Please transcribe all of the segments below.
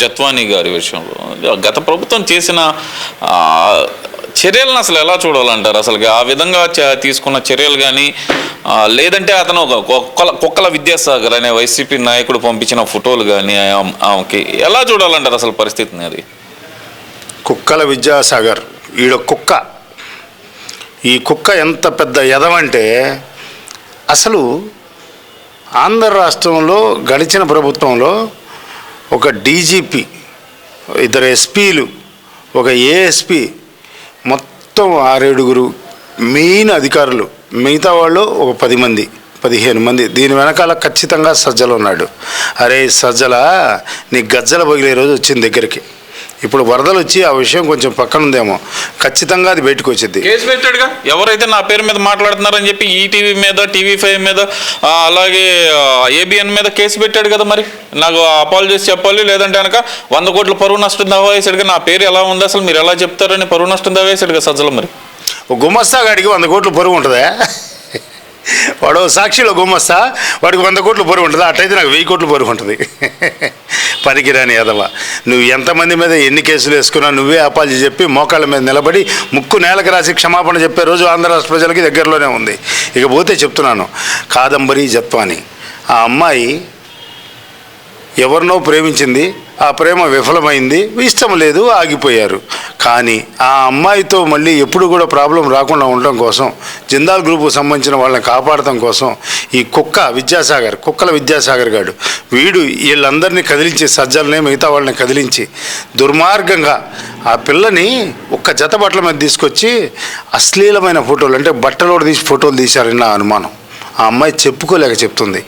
జత్వానీ గారి విషయంలో. గత ప్రభుత్వం చేసిన చర్యలను అసలు ఎలా చూడాలంటారు? అసలు ఆ విధంగా తీసుకున్న చర్యలు కానీ లేదంటే అతను ఒక కుక్కల కుక్కల విద్యాసాగర్ అనే వైసీపీ నాయకుడు పంపించిన ఫోటోలు కానీ ఆమెకి ఎలా చూడాలంటారు అసలు పరిస్థితిని అది? కుక్కల విద్యాసాగర్ ఈడ కుక్క. ఈ కుక్క ఎంత పెద్ద ఎదవంటే అసలు ఆంధ్ర రాష్ట్రంలో గడిచిన ప్రభుత్వంలో ఒక డీజీపీ ఇద్దరు ఎస్పీలు ఒక ఏఎస్పీ మొత్తం ఆరేడుగురు మెయిన్ అధికారులు. మిగతా వాళ్ళు ఒక పది మంది పదిహేను మంది. దీని వెనకాల ఖచ్చితంగా సజ్జలు ఉన్నాడు. అరే సజ్జల నీ గజ్జల పగిలే రోజు వచ్చింది దగ్గరికి. ఇప్పుడు వరదలు వచ్చి ఆ విషయం కొంచెం పక్కన ఉందేమో ఖచ్చితంగా అది బయటకు వచ్చింది. కేసు పెట్టాడుగా? ఎవరైతే నా పేరు మీద మాట్లాడుతున్నారని చెప్పి ఈటీవీ మీద టీవీ ఫైవ్ మీద అలాగే ఏబిఎన్ మీద కేసు పెట్టాడు కదా మరి? నాకు అపాలు చేసి చెప్పాలి లేదంటే కనుక వంద కోట్ల పరువు నష్టం దావా వేసాడుగా నా పేరు ఎలా ఉంది అసలు? మీరు ఎలా చెప్తారని పరువు నష్టం దావా వేసాడుగా సజ్జల మరి. ఒక గుమస్తా గాడికి వంద కోట్లు పొరుగు ఉంటుందా? వాడు సాక్షిలో గుమ్మస్తా వాడికి వంద కోట్లు పొరుగు ఉంటుంది అట్టయితే నాకు వెయ్యి కోట్లు పొరుగు ఉంటుంది. పనికిరాని ఎదవ నువ్వు ఎంతమంది మీద ఎన్ని కేసులు వేసుకున్నా నువ్వే అపాలజీ చెప్పి మోకాళ్ళ మీద నిలబడి ముక్కు నేలకు రాసి క్షమాపణ చెప్పే రోజు ఆంధ్ర రాష్ట్ర ప్రజలకి దగ్గరలోనే ఉంది. ఇక పోతే చెప్తున్నాను కాదంబరి జత్వాని. ఆ అమ్మాయి ఎవరినో ప్రేమించింది ఆ ప్రేమ విఫలమైంది ఇష్టం లేదు ఆగిపోయారు. కానీ ఆ అమ్మాయితో మళ్ళీ ఎప్పుడు కూడా ప్రాబ్లం రాకుండా ఉండడం కోసం జిందాల్ గ్రూప్కు సంబంధించిన వాళ్ళని కాపాడటం కోసం ఈ కుక్క విద్యాసాగర్ కుక్కల విద్యాసాగర్ గాడు వీడు వీళ్ళందరినీ కదిలించి సజ్జల్ని మిగతా వాళ్ళని కదిలించి దుర్మార్గంగా ఆ పిల్లని ఒక్క జత బట్టల మీద తీసుకొచ్చి అశ్లీలమైన ఫోటోలు అంటే బట్టలో తీసి ఫోటోలు తీశారని నా అనుమానం. ఆ అమ్మాయి చెప్పుకోలేక చెప్తుంది.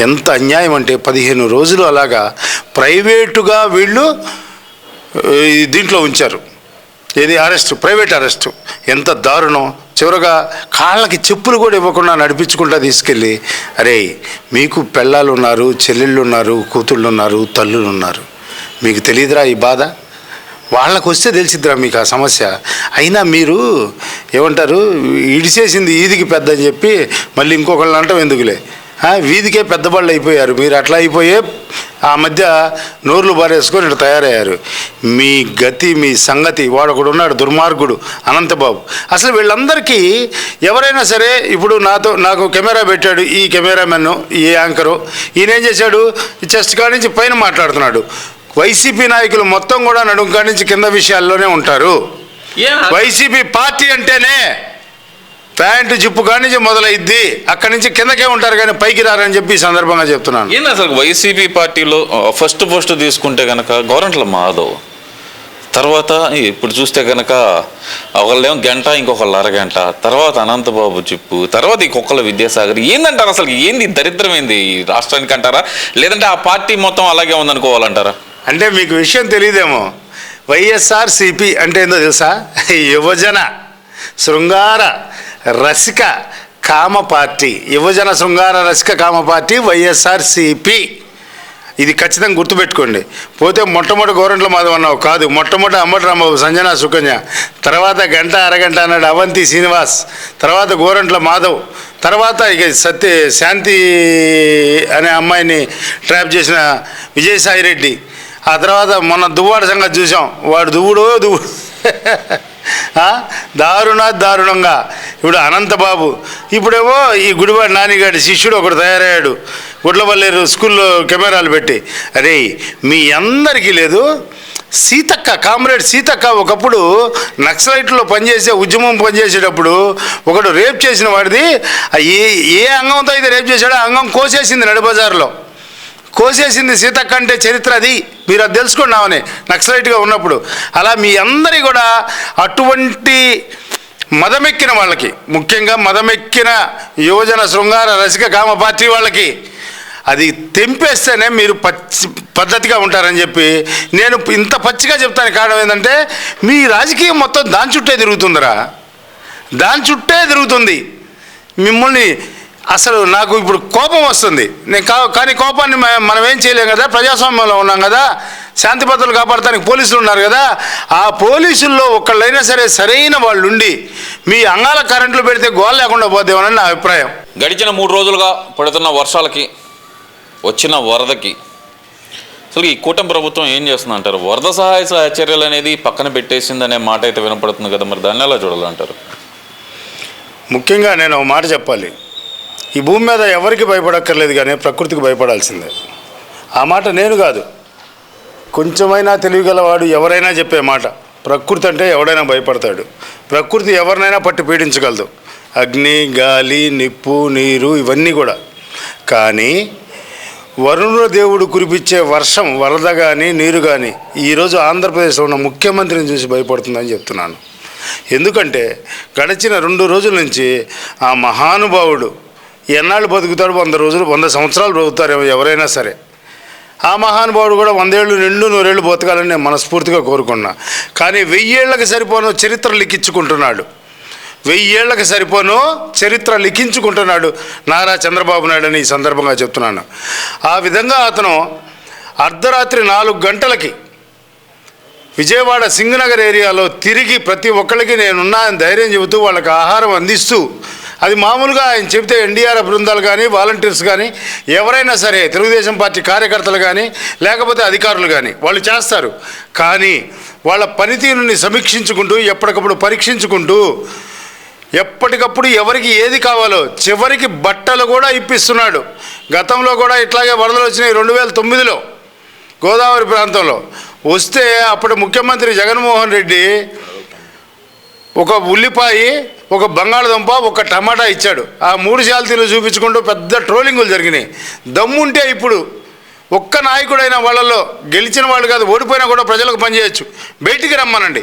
ఎంత అన్యాయం అంటే పదిహేను రోజులు అలాగా ప్రైవేటుగా వీళ్ళు దీంట్లో ఉంచారు. ఏది అరెస్టు? Private arrest. ఎంత దారుణం. చివరగా కాళ్ళకి చెప్పులు కూడా ఇవ్వకుండా నడిపించుకుంటా తీసుకెళ్ళి అరే మీకు పెళ్ళాలు ఉన్నారు చెల్లెళ్ళు ఉన్నారు కూతుళ్ళు ఉన్నారు తల్లులు ఉన్నారు. మీకు తెలియదురా ఈ బాధ? వాళ్ళకు వస్తే తెలిసిద్దిరా మీకు ఆ సమస్య. అయినా మీరు ఏమంటారు ఇడిసేసింది ఈదికి పెద్ద అని చెప్పి మళ్ళీ ఇంకొకళ్ళని అంటాం ఎందుకులే? వీధికే పెద్ద బళ్ళు అయిపోయారు. మీరు అట్లా అయిపోయే ఆ మధ్య నోర్లు బారేసుకొని ఇట్లా తయారయ్యారు. మీ గతి మీ సంగతి వాడొకడు ఉన్నాడు దుర్మార్గుడు అనంతబాబు. అసలు వీళ్ళందరికీ ఎవరైనా సరే ఇప్పుడు నాతో నాకు కెమెరా పెట్టాడు ఈ కెమెరామెన్ ఈ యాంకరు. ఈయన ఏం చేశాడు? చెస్ట్ కాడి నుంచి పైన మాట్లాడుతున్నాడు. వైసీపీ నాయకులు మొత్తం కూడా నడుం కాడి నుంచి కింద విషయాల్లోనే ఉంటారు. వైసీపీ పార్టీ అంటేనే ప్యాంటు జిప్పు కాడి నుంచి మొదలైద్ది అక్కడి నుంచి కిందకే ఉంటారు కానీ పైకి రారని చెప్పి సందర్భంగా చెప్తున్నాను. ఏంది అసలు వైసీపీ పార్టీలో ఫస్ట్ పోస్ట్ తీసుకుంటే కనుక గవర్నమెంట్లో మాధవ్ తర్వాత ఇప్పుడు చూస్తే కనుక ఒకళ్ళేమో గంట ఇంకొకళ్ళు అరగంట తర్వాత అనంతబాబు చెప్పు తర్వాత ఈ కుక్కల విద్యాసాగర్ ఏందంటారు అసలు? ఏంది దరిద్రం ఏంది ఈ రాష్ట్రానికి అంటారా లేదంటే ఆ పార్టీ మొత్తం అలాగే ఉందనుకోవాలంటారా? అంటే మీకు విషయం తెలియదేమో వైఎస్ఆర్సిపి అంటే ఏందో తెలుసా? యువజన శృంగార రసిక కామ పార్టీ. యువజన శృంగార రసిక కామ పార్టీ వైఎస్ఆర్సిపి. ఇది ఖచ్చితంగా గుర్తుపెట్టుకోండి. పోతే మొట్టమొదటి గోరంట్ల మాధవ్ అన్నావు. కాదు మొట్టమొదటి అమ్మటి రాంబాబు సంజన సుకన్య. తర్వాత గంట అరగంట అన్నాడు అవంతి శ్రీనివాస్. తర్వాత గోరంట్ల మాధవ్. తర్వాత ఇక సత్య శాంతి అనే అమ్మాయిని ట్రాప్ చేసిన విజయసాయిరెడ్డి ఆ తర్వాత మొన్న దువ్వాడ సంగతి చూసాం. వాడు దువ్వుడో దువ్వుడు దారుణ దారుణంగా. ఇప్పుడు అనంతబాబు. ఇప్పుడేమో ఈ గుడివాడి నానిగాడి శిష్యుడు ఒకడు తయారయ్యాడు. గుడ్లవల్లేరు స్కూల్లో కెమెరాలు పెట్టి. అరే మీ అందరికీ లేదు. సీతక్క కామ్రేడ్ సీతక్క ఒకప్పుడు నక్సలైట్లో పనిచేసే ఉద్యమం పనిచేసేటప్పుడు ఒకడు రేప్ చేసిన వాడిది. ఏ ఏ అంగంతో అయితే రేప్ చేశాడో అంగం కోసేసింది నడిబజార్లో. కోసేసింది సీతక్క అంటే చరిత్ర అది. మీరు అది తెలుసుకున్నామని నక్సలైట్గా ఉన్నప్పుడు. అలా మీ అందరి కూడా అటువంటి మదమెక్కిన వాళ్ళకి ముఖ్యంగా మదమెక్కిన యువజన శృంగార రసిక కామ పార్టీ వాళ్ళకి అది తెంపేస్తేనే మీరు పచ్చి పద్ధతిగా ఉంటారని చెప్పి నేను ఇంత పచ్చిగా చెప్తాను. కారణం ఏంటంటే మీ రాజకీయం మొత్తం దాని చుట్టే తిరుగుతుందిరా. దాని చుట్టే తిరుగుతుంది. మిమ్మల్ని అసలు నాకు ఇప్పుడు కోపం వస్తుంది. నేను కా కానీ కోపాన్ని మనం ఏం చేయలేం కదా? ప్రజాస్వామ్యంలో ఉన్నాం కదా? శాంతి భద్రతలు కాపాడటానికి పోలీసులు ఉన్నారు కదా? ఆ పోలీసుల్లో ఒకళ్ళైనా సరే సరైన వాళ్ళు ఉండి మీ అంగాల కరెంట్లు పెడితే గోల లేకుండా పోతేమని నా అభిప్రాయం. గడిచిన మూడు రోజులుగా పడుతున్న వర్షాలకి వచ్చిన వరదకి అసలు ఈ కూటమి ప్రభుత్వం ఏం చేస్తుంది అంటారు వరద సహాయ సహాయ చర్యలు అనేది పక్కన పెట్టేసిందనే మాట అయితే వినపడుతుంది కదా మరి? దాన్ని ఎలా చూడాలంటారు? ముఖ్యంగా నేను ఒక మాట చెప్పాలి. ఈ భూమి మీద ఎవరికి భయపడక్కర్లేదు కానీ ప్రకృతికి భయపడాల్సిందే. ఆ మాట నేను కాదు. కొంచెమైనా తెలివిగలవాడు ఎవరైనా చెప్పే మాట ప్రకృతి అంటే ఎవడైనా భయపడతాడు. ప్రకృతి ఎవరినైనా పట్టి పీడించగలదు. అగ్ని గాలి నిప్పు నీరు ఇవన్నీ కూడా. కానీ వరుణ దేవుడు కురిపించే వర్షం వరద కానీ నీరు కానీ ఈరోజు ఆంధ్రప్రదేశ్లో ఉన్న ముఖ్యమంత్రిని చూసి భయపడుతుందని చెప్తున్నాను. ఎందుకంటే గడిచిన రెండు రోజుల నుంచి ఆ మహానుభావుడు ఎన్నాళ్ళు బతుకుతాడు? వంద రోజులు వంద సంవత్సరాలు బ్రతుకుతారు ఎవరైనా సరే. ఆ మహానుభావుడు కూడా వందేళ్ళు నిండు నూరేళ్ళు బతకాలని నేను మనస్ఫూర్తిగా కోరుకున్నా. కానీ వెయ్యేళ్ళకు సరిపోను చరిత్ర లిఖించుకుంటున్నాడు. వెయ్యేళ్ళకు సరిపోను చరిత్ర లిఖించుకుంటున్నాడు నారా చంద్రబాబు నాయుడు అని ఈ సందర్భంగా చెప్తున్నాను. ఆ విధంగా అతను అర్ధరాత్రి నాలుగు గంటలకి విజయవాడ సింగనగర్ ఏరియాలో తిరిగి ప్రతి ఒక్కరికి నేనున్నా అని ధైర్యం చెబుతూ వాళ్ళకి ఆహారం అందిస్తూ అది మామూలుగా ఆయన చెబితే ఎన్డీఆర్ఎఫ్ బృందాలు కానీ వాలంటీర్స్ కానీ ఎవరైనా సరే తెలుగుదేశం పార్టీ కార్యకర్తలు కానీ లేకపోతే అధికారులు కానీ వాళ్ళు చేస్తారు. కానీ వాళ్ళ పనితీరుని సమీక్షించుకుంటూ ఎప్పటికప్పుడు పరీక్షించుకుంటూ ఎప్పటికప్పుడు ఎవరికి ఏది కావాలో చివరికి బట్టలు కూడా ఇప్పిస్తున్నాడు. గతంలో కూడా ఇట్లాగే వరదలు వచ్చినాయి రెండు వేల తొమ్మిదిలో గోదావరి ప్రాంతంలో. వస్తే అప్పుడు ముఖ్యమంత్రి జగన్మోహన్ రెడ్డి ఒక ఉల్లిపాయ ఒక బంగాళదుంప ఒక టమాటా ఇచ్చాడు. ఆ మూడు శాలతీలు చూపించుకుంటూ పెద్ద ట్రోలింగులు జరిగినాయి. దమ్ముంటే ఇప్పుడు ఒక్క నాయకుడైన వాళ్ళల్లో గెలిచిన వాళ్ళు కాదు ఓడిపోయినా కూడా ప్రజలకు పనిచేయచ్చు బయటికి రమ్మనండి.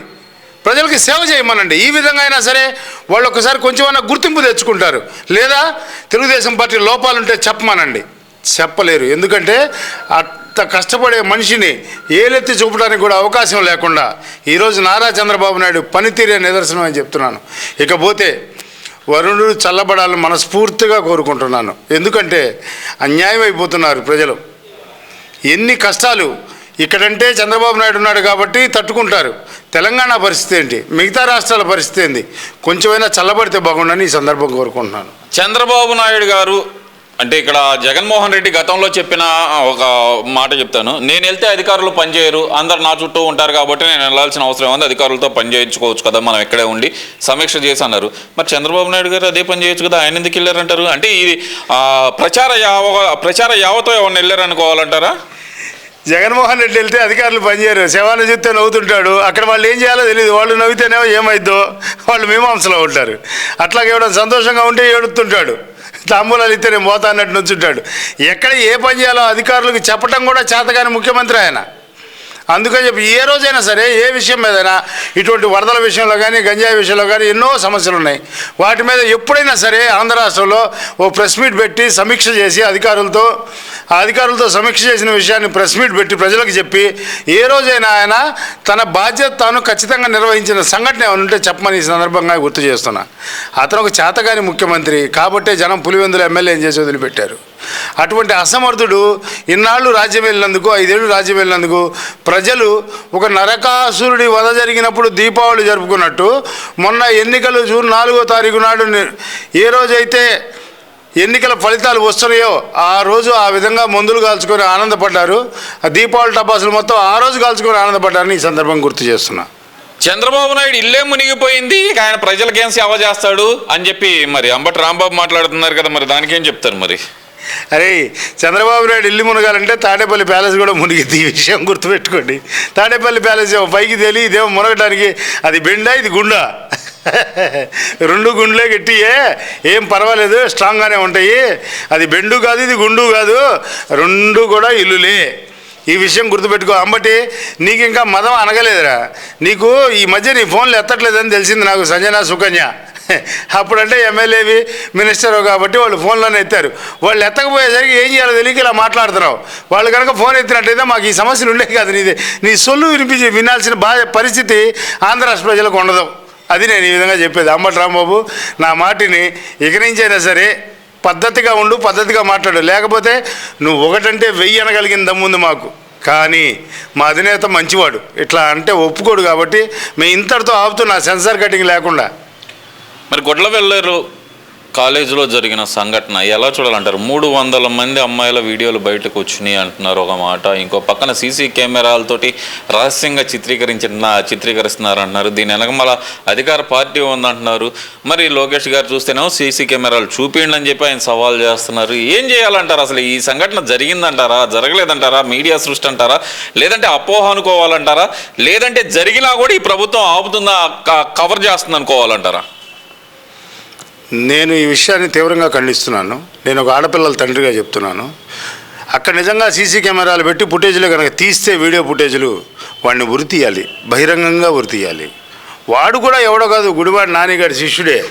ప్రజలకి సేవ చేయమనండి. ఈ విధంగా అయినా సరే వాళ్ళు ఒకసారి కొంచెమైనా గుర్తింపు తెచ్చుకుంటారు. లేదా తెలుగుదేశం పార్టీ లోపాలుంటే చెప్పమనండి. చెప్పలేరు. ఎందుకంటే అంత కష్టపడే మనిషిని ఏలెత్తి చూపడానికి కూడా అవకాశం లేకుండా ఈరోజు నారా చంద్రబాబు నాయుడు పనితీరే నిదర్శనం అని చెప్తున్నాను. ఇకపోతే వరుణుడు చల్లబడాలని మనస్ఫూర్తిగా కోరుకుంటున్నాను. ఎందుకంటే అన్యాయం అయిపోతున్నారు ప్రజలు. ఎన్ని కష్టాలు ఇక్కడంటే చంద్రబాబు నాయుడు ఉన్నాడు కాబట్టి తట్టుకుంటారు. తెలంగాణ పరిస్థితి ఏంటి? మిగతా రాష్ట్రాల పరిస్థితి ఏంటి కొంచెమైనా చల్లబడితే బాగుండని ఈ సందర్భం కోరుకుంటున్నాను. చంద్రబాబు నాయుడు గారు అంటే ఇక్కడ జగన్మోహన్ రెడ్డి గతంలో చెప్పిన ఒక మాట చెప్తాను. నేను వెళ్తే అధికారులు పనిచేయరు. అందరు నా చుట్టూ ఉంటారు కాబట్టి నేను వెళ్ళాల్సిన అవసరం ఉంది. అధికారులతో పని చేయించుకోవచ్చు కదా మనం ఇక్కడే ఉండి సమీక్ష చేసి అన్నారు. మరి చంద్రబాబు నాయుడు గారు అదే పని చేయొచ్చు కదా ఆయన ఎందుకు వెళ్ళారంటారు? అంటే ఇది ప్రచార యావ ప్రచార యావతో ఎవరిని వెళ్ళారనుకోవాలంటారా జగన్మోహన్ రెడ్డి వెళ్తే అధికారులు పనిచేయరు శవాన్ని చూస్తే నవ్వుతుంటాడు. అక్కడ వాళ్ళు ఏం చేయాలో తెలియదు వాళ్ళు నవ్వితేనేమో ఏమైద్దో. వాళ్ళు మీమాంసలో ఉంటారు. అట్లాగే ఇవ్వడం సంతోషంగా ఉంటే ఏడుతుంటాడు. తాంబూలాలు ఇస్తే నేను పోతా అన్నట్టు నుంచుంటాడు ఎక్కడ ఏ పని చేయాలో అధికారులకు చెప్పడం కూడా చేతగాని ముఖ్యమంత్రి ఆయన. అందుకని చెప్పి ఏ రోజైనా సరే ఏ విషయం మీదైనా ఇటువంటి వరదల విషయంలో కానీ గంజాయి విషయంలో కానీ ఎన్నో సమస్యలు ఉన్నాయి. వాటి మీద ఎప్పుడైనా సరే ఆంధ్ర రాష్ట్రంలో ఓ ప్రెస్ మీట్ పెట్టి సమీక్ష చేసి అధికారులతో అధికారులతో సమీక్ష చేసిన విషయాన్ని ప్రెస్ మీట్ పెట్టి ప్రజలకు చెప్పి ఏ రోజైనా ఆయన తన బాధ్యత తాను ఖచ్చితంగా నిర్వహించిన సంఘటన ఉంటే చెప్పమని ఈ సందర్భంగా గుర్తు చేస్తున్నా. అతను ఒక చేతగాని ముఖ్యమంత్రి కాబట్టే జనం పులివెందుల ఎమ్మెల్యే చేసి వదిలిపెట్టారు. అటువంటి అసమర్థుడు ఇన్నాళ్ళు రాజ్యం వెళ్ళినందుకు ఐదేళ్ళు రాజ్యం వెళ్ళినందుకు ప్రజలు ఒక నరకాసురుడి వధ జరిగినప్పుడు దీపావళి జరుపుకున్నట్టు మొన్న ఎన్నికలు జూన్ నాలుగో తారీఖు నాడు ఏ రోజైతే ఎన్నికల ఫలితాలు వస్తున్నాయో ఆ రోజు ఆ విధంగా మందులు కాల్చుకొని ఆనందపడ్డారు. ఆ దీపావళి టపాసులు మొత్తం ఆ రోజు కాల్చుకొని ఆనందపడ్డారని ఈ సందర్భం గుర్తు చేస్తున్నా. చంద్రబాబు నాయుడు ఇల్లే మునిగిపోయింది ఆయన ప్రజలకేం సేవ చేస్తాడు అని చెప్పి మరి అంబటి రాంబాబు మాట్లాడుతున్నారు కదా మరి దానికేం చెప్తారు మరి? అరే చంద్రబాబు నాయుడు ఇల్లు మునగాలంటే తాడేపల్లి ప్యాలెస్ కూడా మునిగిద్ది ఈ విషయం గుర్తుపెట్టుకోండి. తాడేపల్లి ప్యాలెస్ ఏమో పైకి తేలి ఇదేమో మునగడానికి అది బెండా ఇది గుండా. రెండు గుండ్లే గట్టియే. ఏం పర్వాలేదు స్ట్రాంగ్గానే ఉంటాయి. అది బెండు కాదు ఇది గుండు కాదు. రెండు కూడా ఇల్లులే. ఈ విషయం గుర్తుపెట్టుకో. అంబటి నీకు ఇంకా మదం అనగలేదురా. నీకు ఈ మధ్య నీ ఫోన్లు ఎత్తట్లేదని తెలిసింది నాకు సంజన సుకన్య. అప్పుడంటే ఎమ్మెల్యేవి మినిస్టర్ కాబట్టి వాళ్ళు ఫోన్లోనే ఎత్తారు. వాళ్ళు ఎత్తకపోయేసరికి ఏం చేయాలో తెలియక ఇలా మాట్లాడుతున్నావు. వాళ్ళు కనుక ఫోన్ ఎత్తినట్టయితే మాకు ఈ సమస్యలు ఉండేవి కాదు నీది. నీ సొల్లు వినిపించి వినాల్సిన బాధ పరిస్థితి ఆంధ్ర రాష్ట్ర ప్రజలకు ఉండదు. అది నేను ఈ విధంగా చెప్పేది. అంబటి రాంబాబు నా మాటిని ఇక నుంచైనా సరే పద్ధతిగా ఉండు పద్ధతిగా మాట్లాడు. లేకపోతే నువ్వు ఒకటంటే వెయ్యి అనగలిగిన దమ్ముంది మాకు. కానీ మా అధినేత మంచివాడు. ఇట్లా అంటే ఒప్పుకోడు కాబట్టి మేము ఇంతటితో ఆపుతున్నా సెన్సార్ కటింగ్ లేకుండా. మరి గొడ్ల వెళ్ళారు కాలేజీలో జరిగిన సంఘటన ఎలా చూడాలంటారు? మూడు వందల మంది అమ్మాయిల వీడియోలు బయటకు వచ్చినాయి అంటున్నారు ఒక మాట. ఇంకో పక్కన సీసీ కెమెరాలతోటి రహస్యంగా చిత్రీకరించిన చిత్రీకరిస్తున్నారు అంటున్నారు దీని వెనక అధికార పార్టీ ఉందంటున్నారు. మరి లోకేష్ గారు చూస్తేనేమో సీసీ కెమెరాలు చూపించండి అని చెప్పి ఆయన సవాల్ చేస్తున్నారు. ఏం చేయాలంటారు అసలు? ఈ సంఘటన జరిగిందంటారా? జరగలేదంటారా? మీడియా సృష్టి అంటారా? లేదంటే అపోహ అనుకోవాలంటారా? లేదంటే జరిగినా కూడా ఈ ప్రభుత్వం ఆపుతుందా? క- కవర్ చేస్తుంది అనుకోవాలంటారా నేను ఈ విషయాన్ని తీవ్రంగా ఖండిస్తున్నాను. నేను ఒక ఆడపిల్లల తండ్రిగా చెప్తున్నాను. అక్కడ నిజంగా సీసీ కెమెరాలు పెట్టి ఫుటేజ్లు కనుక తీస్తే వీడియో ఫుటేజ్లు వాడిని ఉరి తీయాలి బహిరంగంగా ఉరి తీయాలి. వాడు కూడా ఎవడో కాదు గుడివాడి నానిగాడి శిష్యుడే.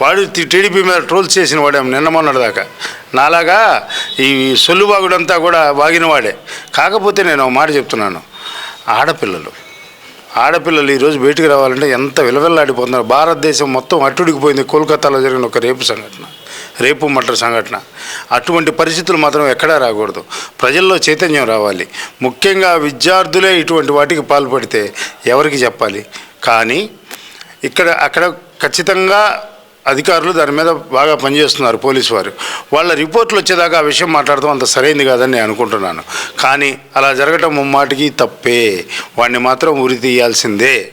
వాడు టీడీపీ మీద ట్రోల్స్ చేసిన వాడే నిన్న మొన్నటిదాకా నాలాగా ఈ సొల్లుబాగుడంతా కూడా వాగినవాడే కాకపోతే నేను ఒక మాట చెప్తున్నాను. ఆడపిల్లలు ఆడపిల్లలు ఈరోజు బయటికి రావాలంటే ఎంత విలవిల్లాడిపోతున్నారు. భారతదేశం మొత్తం అట్టుడికిపోయింది. కోల్కతాలో జరిగిన ఒక రేపు సంఘటన రేపు మటర్ సంఘటన. అటువంటి పరిస్థితులు మాత్రం ఎక్కడా రాకూడదు. ప్రజల్లో చైతన్యం రావాలి. ముఖ్యంగా విద్యార్థులే ఇటువంటి వాటికి పాల్పడితే ఎవరికి చెప్పాలి? కానీ ఇక్కడ అక్కడ ఖచ్చితంగా అధికారులు దాని మీద బాగా పనిచేస్తున్నారు పోలీసు వారు. వాళ్ళ రిపోర్ట్లు వచ్చేదాకా ఆ విషయం మాట్లాడటం అంత సరైంది కాదని నేను అనుకుంటున్నాను. కానీ అలా జరగటం ముమ్మాటికి తప్పే. వాడిని మాత్రం ఉరి తీయాల్సిందే.